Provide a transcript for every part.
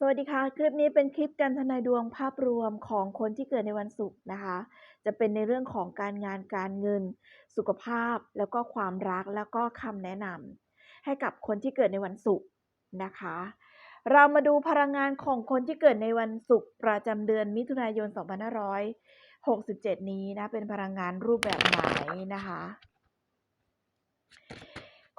สวัสดีค่ะ คลิปนี้เป็นคลิปการทนายดวงภาพรวมของคนที่เกิดในวันศุกร์นะคะ จะเป็นในเรื่องของการงานการเงิน สุขภาพแล้วก็ความรักแล้วก็คำแนะนำให้กับคนที่เกิดในวันศุกร์นะคะ เรามาดูพลังงานของคนที่เกิดในวันศุกร์ประจำเดือนมิถุนายน 2567 นี้นะเป็นพลังงานรูปแบบไหนนะคะ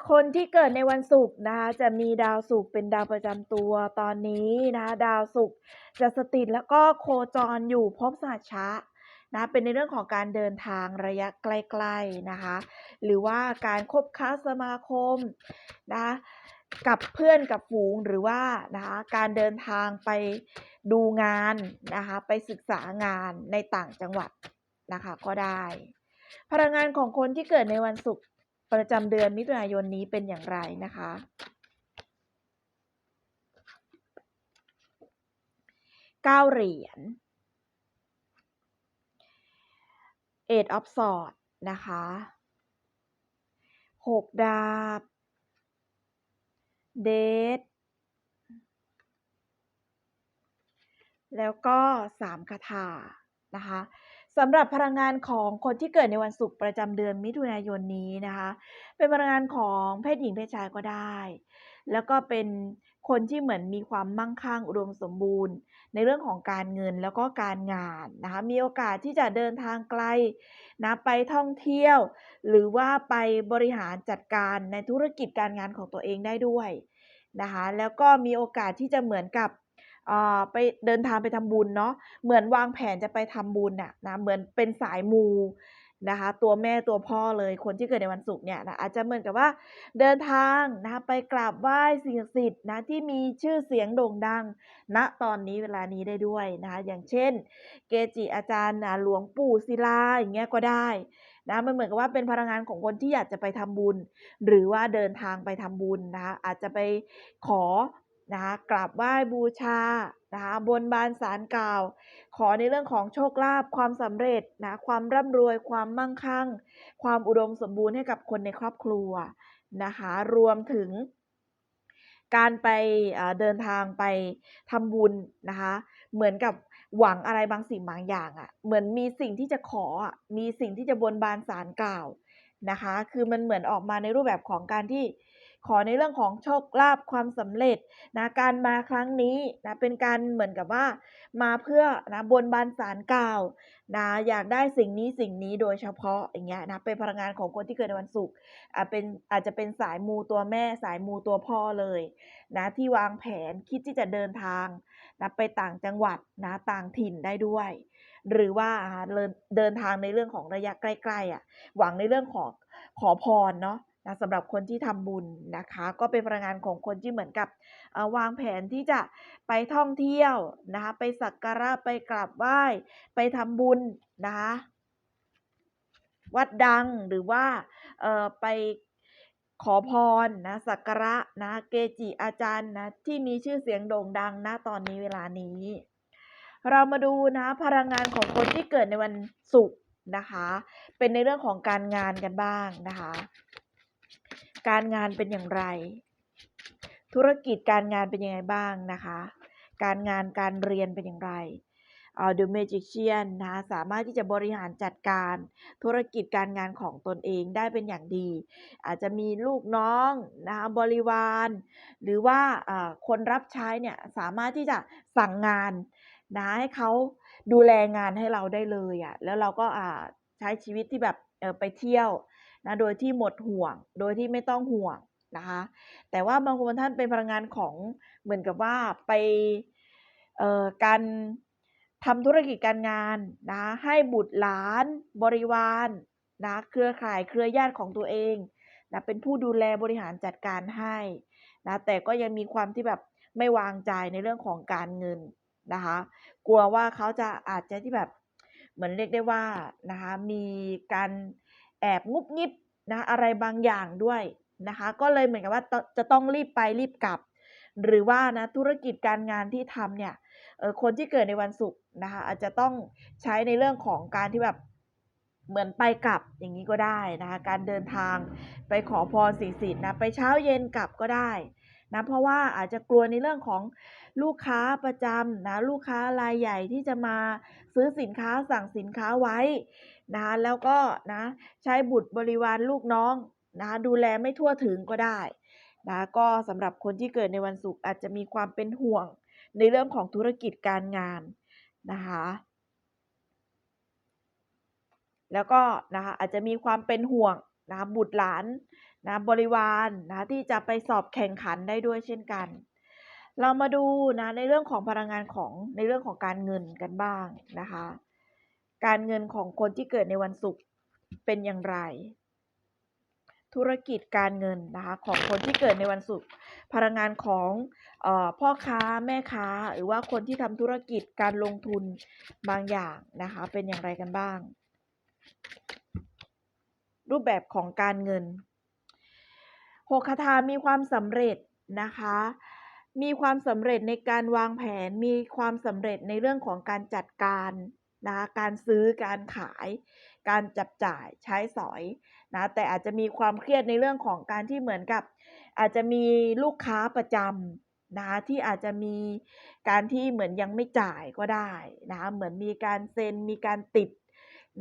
คนที่เกิดในวันศุกร์นะคะจะมีดาวศุกร์เป็นดาวประจำตัวตอนนี้นะคะดาวศุกร์จะสถิตแล้วก็โคจรอยู่ภพสัชชะนะเป็นในเรื่องของการเดินทางระยะใกล้ๆนะคะ หรือว่าการคบค้าสมาคมนะกับเพื่อนกับฝูงหรือว่านะคะการเดินทางไปดูงานนะคะไปศึกษางานในต่างจังหวัดนะคะก็ได้ พลังงานของคนที่เกิดในวันศุกร์ ประจำเดือนมิถุนายนนี้เป็นอย่างไรนะคะ เก้าเหรียญ Eight of Swords นะคะหกดาบ เดทแล้วก็สามคาถานะคะ สำหรับพลังงานของคนที่เกิดในวันศุกร์ประจำเดือนมิถุนายนนี้นะคะ เป็นพลังงานของเพศหญิงเพศชายก็ได้ แล้วก็เป็นคนที่เหมือนมีความมั่งคั่งอุดมสมบูรณ์ ในเรื่องของการเงินแล้วก็การงานนะคะมีโอกาสที่จะเดินทางไกลนะไปท่องเที่ยว หรือว่าไปบริหารจัดการในธุรกิจการงานของตัวเองได้ด้วยนะคะแล้วก็มีโอกาสที่จะเหมือนกับ ไปเดินทางไปทำบุญเนาะเหมือนวางแผนจะไปทำบุญน่ะนะเหมือนเป็นสายมูนะคะ ตัวแม่ตัวพ่อเลยคนที่เกิดในวันศุกร์เนี่ยนะอาจจะเหมือนกับว่า เดินทางนะคะไปกราบไหว้สิ่งศักดิ์สิทธิ์นะที่มีชื่อเสียงโด่งดังณนะตอนนี้เวลานี้ได้ด้วยนะคะอย่างเช่น เกจิอาจารย์นะหลวงปู่ศิลาอย่างเงี้ยก็ได้นะมันเหมือนกับว่าเป็นพลังงานของคนที่อยากจะไปทำบุญ หรือว่าเดินทางไปทำบุญนะคะอาจจะไปขอ นะคะกราบไหว้บูชานะคะบนบานสารกล่าว ขอในเรื่องของโชคลาภความสำเร็จนะความร่ำรวย ความมั่งคั่ง ความอุดมสมบูรณ์ให้กับคนในครอบครัวนะคะรวมถึง การไปเดินทางไปทำบุญนะคะเหมือนกับหวังอะไรบางสิ่งบางอย่างอะ่ะเหมือนมีสิ่งที่จะขออะมีสิ่งที่จะบนบานสารกล่าวนะคะ คือมันเหมือนออกมาในรูปแบบของการที่ ขอในเรื่องของโชคลาภความสำเร็จนะการมาครั้งนี้นะเป็นการเหมือนกับว่า มาเพื่อนะบนบานสารกล่าวนะอยากได้สิ่งนี้สิ่งนี้โดยเฉพาะอย่างเงี้ยนะเป็นพลังงานของคนที่เกิดในวันศุกร์อาจเป็นอาจจะเป็นสายมูตัวแม่สายมูตัวพ่อเลยนะที่วางแผนคิดที่จะเดินทางนะไปต่างจังหวัดนะต่างถิ่นได้ด้วย หรือว่าเดินทางในเรื่องของระยะใกล้ๆอะหวังในเรื่องของขอพรเนาะ นะสำหรับคนที่ทำบุญนะคะ ก็เป็นพลังงานของคนที่เหมือนกับวางแผนที่จะไปท่องเที่ยวนะคะไปสักการะไปกราบไหว้ไปทำบุญนะคะวัดดังหรือว่าไปขอพรนะสักการะนะเกจิอาจารย์นะที่มีชื่อเสียงโด่งดังนะตอนนี้เวลานี้ เรามาดูนะพลังงานของคนที่เกิดในวันศุกร์นะคะ เป็นในเรื่องของการงานกันบ้างนะคะ การงานเป็นอย่างไร ธุรกิจการงานเป็นยังไงบ้างนะคะ การงานการเรียนเป็นอย่างไรเอ่อ The Magician นะสามารถที่จะบริหารจัดการธุรกิจการงานของตนเองได้เป็นอย่างดี อาจจะมีลูกน้องนะคะบริวาร หรือว่าคนรับใช้เนี่ยสามารถที่จะสั่งงานนะให้เขาดูแลงานให้เราได้เลยอะ่ะแล้วเราก็ใช้ชีวิตที่แบบไปเที่ยว นะโดยที่หมดห่วง โดยที่ไม่ต้องห่วงนะคะแต่ว่าบางคนท่านเป็นพลังงานของเหมือนกับว่าไปการทำธุรกิจการงานนะให้บุตรหลานบริวารนะเครือข่ายเครือญาติของตัวเองนะเป็นผู้ดูแลบริหารจัดการให้นะแต่ก็ยังมีความที่แบบไม่วางใจในเรื่องของการเงินนะคะกลัวว่าเขาจะอาจจะที่แบบเหมือนเรียกได้ว่านะคะมีการ แอบงุบงิบนะอะไรบางอย่างด้วยนะคะ ก็เลยเหมือนกับว่าจะต้องรีบไปรีบกลับ หรือว่านะธุรกิจการงานที่ทำเนี่ยคนที่เกิดในวันศุกร์นะคะอาจจะต้องใช้ในเรื่องของการที่แบบเหมือนไปกลับอย่างนี้ก็ได้นะคะการเดินทางไปขอพรสีสิทธิ์นะไปเช้าเย็นกลับก็ได้นะเพราะว่าอาจจะกลัวในเรื่องของลูกค้าประจำนะลูกค้ารายใหญ่ที่จะมาซื้อสินค้าสั่งสินค้าไว้ นะคะแล้วก็นะใช้บุตรบริวารลูกน้องนะคะดูแลไม่ทั่วถึงก็ได้นะก็สำหรับคนที่เกิดในวันศุกร์อาจจะมีความเป็นห่วงในเรื่องของธุรกิจการงานนะคะแล้วก็นะคะอาจจะมีความเป็นห่วงนะบุตรหลานนะบริวารนะที่จะไปสอบแข่งขันได้ด้วยเช่นกัน เรามาดูนะในเรื่องของพลังงานของในเรื่องของการเงินกันบ้างนะคะ การเงินของคนที่เกิดในวันศุกร์เป็นอย่างไร ธุรกิจการเงินนะคะของคนที่เกิดในวันศุกร์พลังงานของออพ่อค้าแม่ค้า หรือว่าคนที่ทำธุรกิจการลงทุนบางอย่างนะคะเป็นอย่างไรกันบ้าง รูปแบบของการเงินหกคาถามีความสำเร็จนะคะมีความสำเร็จในการวางแผน มีความสำเร็จในเรื่องของการจัดการ นะคะการซื้อการขาย การจับจ่ายใช้สอยนะแต่อาจจะมีความเครียดในเรื่องของการที่เหมือนกับ อาจจะมีลูกค้าประจำนะคะที่อาจจะมีการที่เหมือนยังไม่จ่ายก็ได้นะคะเหมือนมีการเซ็นมีการติด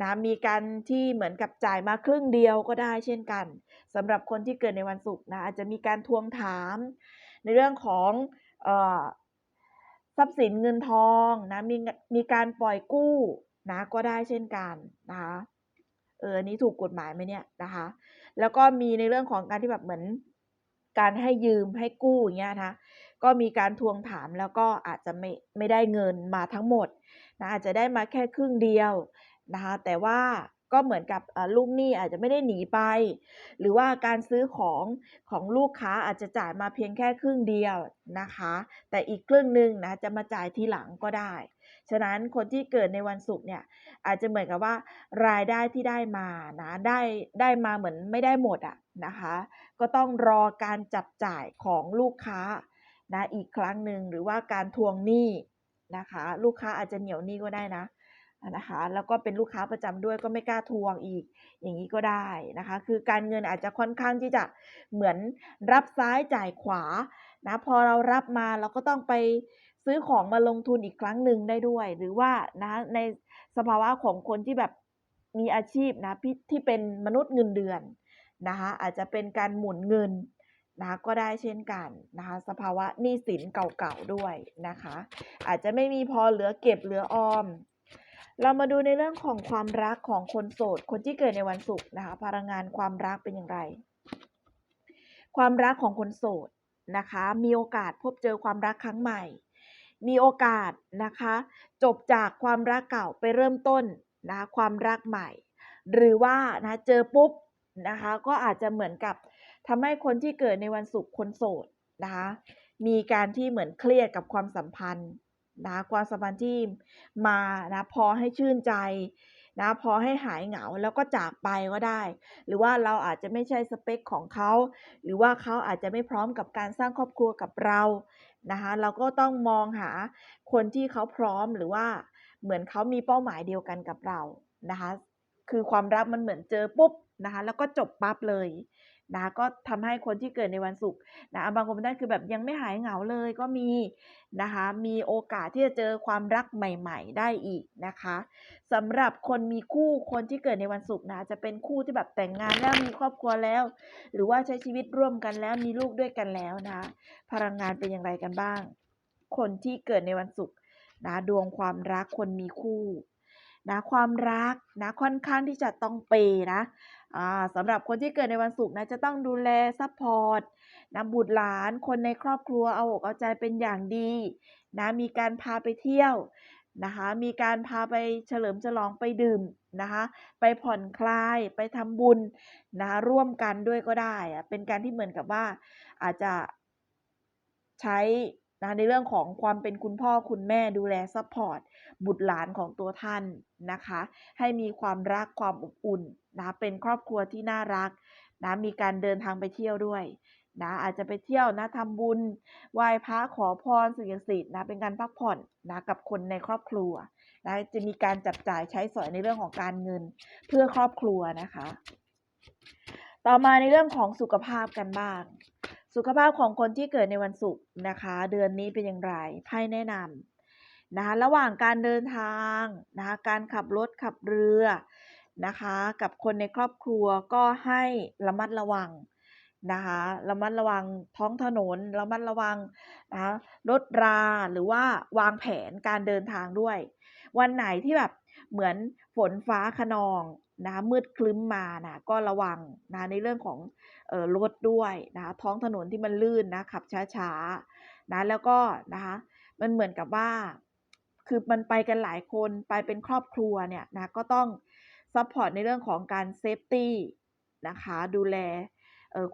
นะมีการที่เหมือนกับจ่ายมาครึ่งเดียวก็ได้เช่นกันสำหรับคนที่เกิดในวันศุกร์นะอาจจะมีการทวงถาม ในเรื่องของเออ ทรัพย์สินเงินทองนะมีมีการปล่อยกู้นะก็ได้เช่นกันนะคะเอออันนี้ถูกกฎหมายไหมเนี่ยนะคะ แล้วก็มีในเรื่องของการที่แบบเหมือน การให้ยืมให้กู้อย่างเงี้ยนะคะก็มีการทวงถามแล้วก็อาจจะไม่ไม่ได้เงินมาทั้งหมดนะอาจจะได้มาแค่ครึ่งเดียวนะคะแต่ว่า ก็เหมือนกับลูกหนี้อาจจะไม่ได้หนีไป หรือว่าการซื้อของของลูกค้าอาจจะจ่ายมาเพียงแค่ครึ่งเดียวนะคะ แต่อีกครึ่งหนึ่งนะจะมาจ่ายทีหลังก็ได้ ฉะนั้นคนที่เกิดในวันศุกร์เนี่ยอาจจะเหมือนกับว่ารายได้ที่ได้มานะได้ได้มาเหมือนไม่ได้หมดอะนะคะ ก็ต้องรอการจับจ่ายของลูกค้านะอีกครั้งหนึ่งหรือว่าการทวงหนี้นะคะ ลูกค้าอาจจะเหนียวหนี้ก็ได้นะ นะคะ แล้วก็เป็นลูกค้าประจำด้วยก็ไม่กล้าทวงอีก อย่างนี้ก็ได้นะคะ คือการเงินอาจจะค่อนข้างที่จะเหมือนรับซ้ายจ่ายขวานะพอเรารับมาเราก็ต้องไปซื้อของมาลงทุนอีกครั้งหนึ่งได้ด้วย หรือว่านะในสภาวะของคนที่แบบมีอาชีพนะที่เป็นมนุษย์เงินเดือนนะคะอาจจะเป็นการหมุนเงินนะก็ได้เช่นกันนะคะสภาวะหนี้สินเก่าๆด้วยนะคะ อาจจะไม่มีพอเหลือเก็บเหลือออม เรามาดูในเรื่องของความรักของคนโสด คนที่เกิดในวันศุกร์นะคะ พลังงานความรักเป็นอย่างไร ความรักของคนโสดนะคะ มีโอกาสพบเจอความรักครั้งใหม่ มีโอกาสนะคะ จบจากความรักเก่าไปเริ่มต้นนะความรักใหม่ หรือว่านะเจอปุ๊บนะคะ ก็อาจจะเหมือนกับทำให้คนที่เกิดในวันศุกร์คนโสดนะคะ มีการที่เหมือนเครียดกับความสัมพันธ์ นะความสัมพันธ์ที่มานะพอให้ชื่นใจนะพอให้หายเหงาแล้วก็จากไปก็ได้ หรือว่าเราอาจจะไม่ใช่สเปคของเขา หรือว่าเขาอาจจะไม่พร้อมกับการสร้างครอบครัวกับเรานะคะเราก็ต้องมองหาคนที่เขาพร้อมหรือว่าเหมือนเขามีเป้าหมายเดียวกันกับเรานะคะคือความรักมันเหมือนเจอปุ๊บนะคะแล้วก็จบปั๊บเลย นะก็ทำให้คนที่เกิดในวันศุกร์นะบางคนนั่นคือแบบยังไม่หายเหงาเลยก็มีนะคะมีโอกาสที่จะเจอความรักใหม่ ๆ ได้อีกนะคะสำหรับคนมีคู่คนที่เกิดในวันศุกร์นะจะเป็นคู่ที่แบบแต่งงานแล้วมีครอบครัวแล้ว หรือว่าใช้ชีวิตร่วมกันแล้วมีลูกด้วยกันแล้วนะพลังงานเป็นอย่างไรกันบ้าง คนที่เกิดในวันศุกร์นะดวงความรักคนมีคู่ นะความรักนะค่อนข้างที่จะต้องเปนะสำหรับคนที่เกิดในวันศุกร์นะจะต้องดูแลซัพพอร์ตนะบุตรหลานคนในครอบครัวเอาอกเอาใจเป็นอย่างดีนะมีการพาไปเที่ยวนะคะมีการพาไปเฉลิมฉลองไปดื่มนะคะไปผ่อนคลายไปทำบุญนะคะร่วมกันด้วยก็ได้อะเป็นการที่เหมือนกับว่าอาจจะใช้ นะในเรื่องของความเป็นคุณพ่อคุณแม่ดูแลซัพพอร์ตบุตรหลานของตัวท่านนะคะ ให้มีความรักความอบอุ่นนะเป็นครอบครัวที่น่ารักนะมีการเดินทางไปเที่ยวด้วยนะอาจจะไปเที่ยวนะทำบุญไหว้พระขอพรสิ่งศักดิ์สิทธิ์นะเป็นการพักผ่อนนะกับคนในครอบครัวนะจะมีการจับจ่ายใช้สอยในเรื่องของการเงินเพื่อครอบครัวนะคะ ต่อมาในเรื่องของสุขภาพกันบ้าง สุขภาพของคนที่เกิดในวันศุกร์นะคะ เดือนนี้เป็นอย่างไรไพ่แนะนำนะคะระหว่างการเดินทางนะคะการขับรถขับเรือนะคะ กับคนในครอบครัวก็ให้ระมัดระวังนะคะระมัดระวังท้องถนนระมัดระวังนะคะรถราหรือว่าวางแผนการเดินทางด้วย วันไหนที่แบบเหมือนฝนฟ้าคะนอง นะคะมืดครึ้มมานะก็ระวังนะในเรื่องของออรถด้วยนะคะท้องถนนที่มันลื่นนะขับช้าๆนะแล้วก็นะคะมันเหมือนกับว่า คือมันไปกันหลายคนไปเป็นครอบครัวเนี่ยนะก็ต้องซัพพอร์ตในเรื่องของการเซฟตี้นะคะดูแล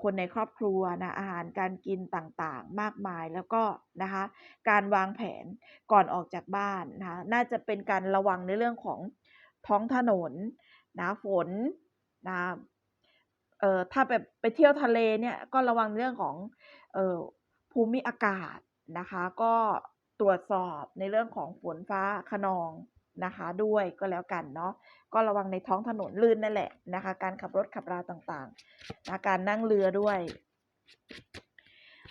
คนในครอบครัวนะอาหารการกินต่างๆ มากมายแล้วก็นะคะการวางแผนก่อนออกจากบ้านนะคะน่าจะเป็นการระวังในเรื่องของท้องถนน นะฝนนะเอ่อถ้าแบบไปเที่ยวทะเลเนี่ยก็ระวังเรื่องของเอ่อภูมิอากาศนะคะ ก็ตรวจสอบในเรื่องของฝนฟ้าคะนองนะคะด้วยก็แล้วกันเนาะก็ระวังในท้องถนนลื่นนั่นแหละนะคะ การขับรถขับราต่างๆนะการนั่งเรือด้วย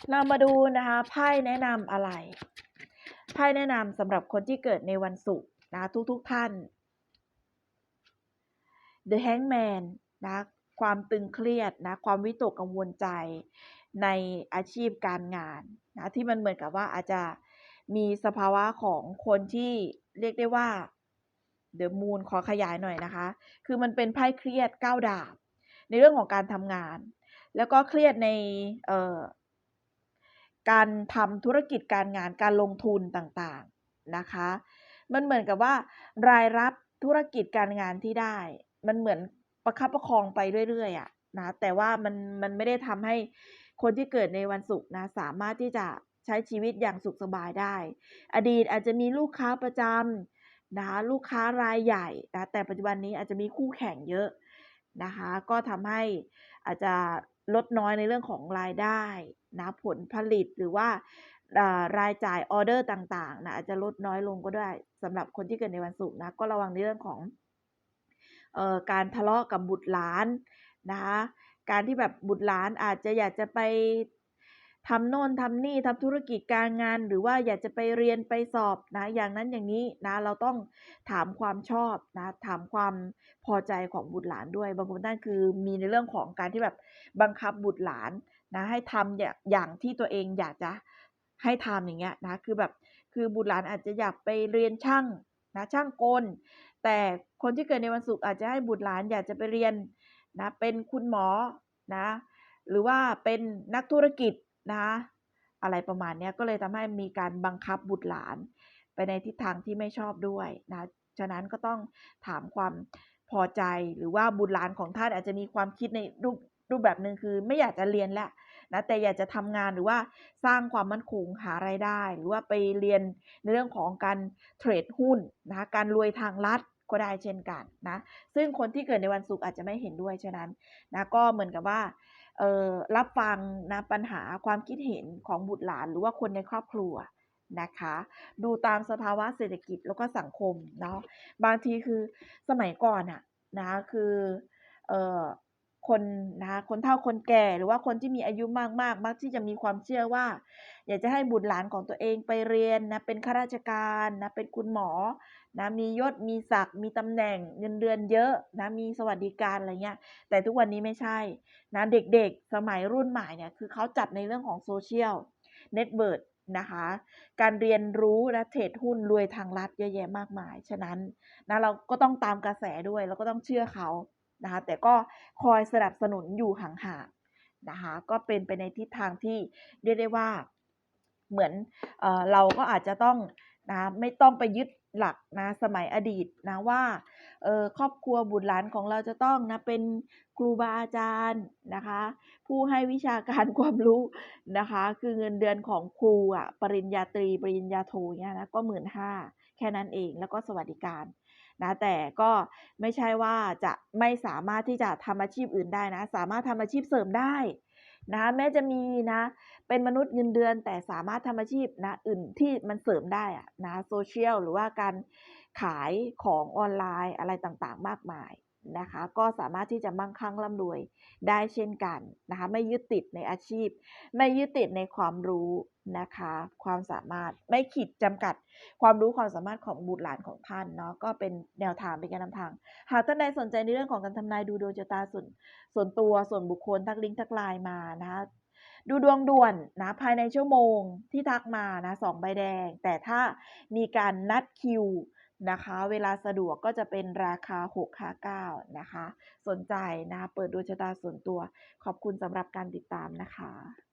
เรามาดูนะคะไพ่แนะนำอะไรไพ่แนะนำสำหรับคนที่เกิดในวันศุกร์นะทุกๆทท่าน The Hangman นะความตึงเครียดนะความวิตกกังวลใจในอาชีพการงานนะที่มันเหมือนกับว่าอาจจะมีสภาวะของคนที่เรียกได้ว่า The Moon ขอขยายหน่อยนะคะ คือมันเป็นไพ่เครียดก้าวดาบ ในเรื่องของการทำงาน แล้วก็เครียดในเอ่อการทำธุรกิจการงานการลงทุนต่างๆนะคะ มันเหมือนกับว่ารายรับธุรกิจการงานที่ได้ มันเหมือนประคับประคองไปเรื่อยๆอะนะแต่ว่ามันมันไม่ได้ทำให้คนที่เกิดในวันศุกร์นะสามารถที่จะใช้ชีวิตอย่างสุขสบายได้ อดีตอาจจะมีลูกค้าประจำนะคะลูกค้ารายใหญ่นะแต่ปัจจุบันนี้อาจจะมีคู่แข่งเยอะนะคะก็ทำให้อาจจะลดน้อยในเรื่องของรายได้นะผลผลิตหรือว่ารายจ่ายออเดอร์ต่างๆนะอาจจะลดน้อยลงก็ได้สำหรับคนที่เกิดในวันศุกร์นะก็ระวังในเรื่องของ การทะเลาะกับบุตรหลานนะคะการที่แบบบุตรหลานอาจจะอยากจะไปทำโน่นทำนี่ทำธุรกิจการงาน หรือว่าอยากจะไปเรียนไปสอบนะ อย่างนั้นอย่างนี้นะ เราต้องถามความชอบนะ ถามความพอใจของบุตรหลานด้วย บางคนนั่นคือมีในเรื่องของการที่แบบบังคับบุตรหลานนะให้ทำอย่างอย่างที่ตัวเองอยากจะให้ทำอย่างเงี้ยนะ คือแบบคือบุตรหลานอาจจะอยากไปเรียนช่างนะช่างกล แต่คนที่เกิดในวันศุกร์อาจจะให้บุตรหลานอยากจะไปเรียนนะเป็นคุณหมอนะหรือว่าเป็นนักธุรกิจนะคะอะไรประมาณนี้ก็เลยทำให้มีการบังคับบุตรหลาน ไปในทิศทางที่ไม่ชอบด้วยนะฉะนั้นก็ต้องถามความพอใจหรือว่าบุตรหลานของท่านอาจจะมีความคิดในรูปรูปแบบหนึ่งคือ ไม่อยากจะเรียนแล้วนะแต่อยากจะทำงานหรือว่าสร้างความมั่นคงหาไรายได้ หรือว่าไปเรียนในเรื่องของการเทรดหุ้นนะคะการรวยทางลัด ก็ได้เช่นกันนะ ซึ่งคนที่เกิดในวันศุกร์อาจจะไม่เห็นด้วยฉะนั้นนะก็เหมือนกับว่าเออรับฟังนะปัญหาความคิดเห็นของบุตรหลานหรือว่าคนในครอบครัวนะคะ ดูตามสภาวะเศรษฐกิจแล้วก็สังคมเนาะบางทีคือสมัยก่อนอะนะคือเออ คนนะคะคนเฒ่าคนแก่หรือว่าคนที่มีอายุมากๆมักที่จะมีความเชื่อว่า อยากจะให้บุตรหลานของตัวเองไปเรียนนะเป็นข้าราชการนะเป็นคุณหมอนะมียศมีศักดิ์มีตำแหน่งเงินเดือนเยอะนะมีสวัสดิการอะไรเงี้ยแต่ทุกวันนี้ไม่ใช่นะเด็กๆ สมัยรุ่นใหม่เนี่ยคือเขาจับในเรื่องของโซเชียลเน็ตเวิร์ดนะคะการเรียนรู้และเทรดหุ้นรวยทางลัดเยอะแยะมากมาย ฉะนั้นนะเราก็ต้องตามกระแสด้วย เราก็ต้องเชื่อเขา นะคะแต่ก็คอยสนับสนุนอยู่ห่างๆนะคะก็เป็นไปในทิศทางที่เรียกได้ว่าเหมือนเอเราก็อาจจะต้องนะไม่ต้องไปยึดหลักนะสมัยอดีตนะว่าเออครอบครัวบุตรหลานของเราจะต้องนะเป็นครูบาอาจารย์นะคะ ผู้ให้วิชาการความรู้นะคะ คือเงินเดือนของครูอะปริญญาตรี ปริญญาโทเนี่ยนะก็หมื่นห้าแค่นั้นเองแล้วก็สวัสดิการ นะแต่ก็ไม่ใช่ว่าจะไม่สามารถที่จะทำอาชีพอื่นได้นะ สามารถทำอาชีพเสริมได้นะแม้จะมีนะ เป็นมนุษย์เงินเดือน แต่สามารถทำอาชีพนะอื่นที่มันเสริมได้อะนะโซเชียลหรือว่าการขายของออนไลน์อะไรต่างๆ มากมาย นะคะ ก็สามารถที่จะมั่งคั่งร่ำรวยได้เช่นกันนะคะ ไม่ยึดติดในอาชีพ ไม่ยึดติดในความรู้นะคะ ความสามารถไม่ขีดจำกัด ความรู้ความสามารถของบุตรหลานของท่านเนาะก็เป็นแนวทางเป็นการนำทาง หากท่านใดสนใจในเรื่องของการทำนายดูดวงชะตาส่วนส่วนตัวส่วนบุคคลทักลิงก์ทักไลน์มานะคะดูดวงด่วนนะภายในชั่วโมงที่ทักมานะสองใบแดง แต่ถ้ามีการนัดคิว นะคะ เวลาสะดวกก็จะเป็นราคา659นะคะ สนใจนะคะเปิดดวงชะตาส่วนตัว ขอบคุณสำหรับการติดตามนะคะ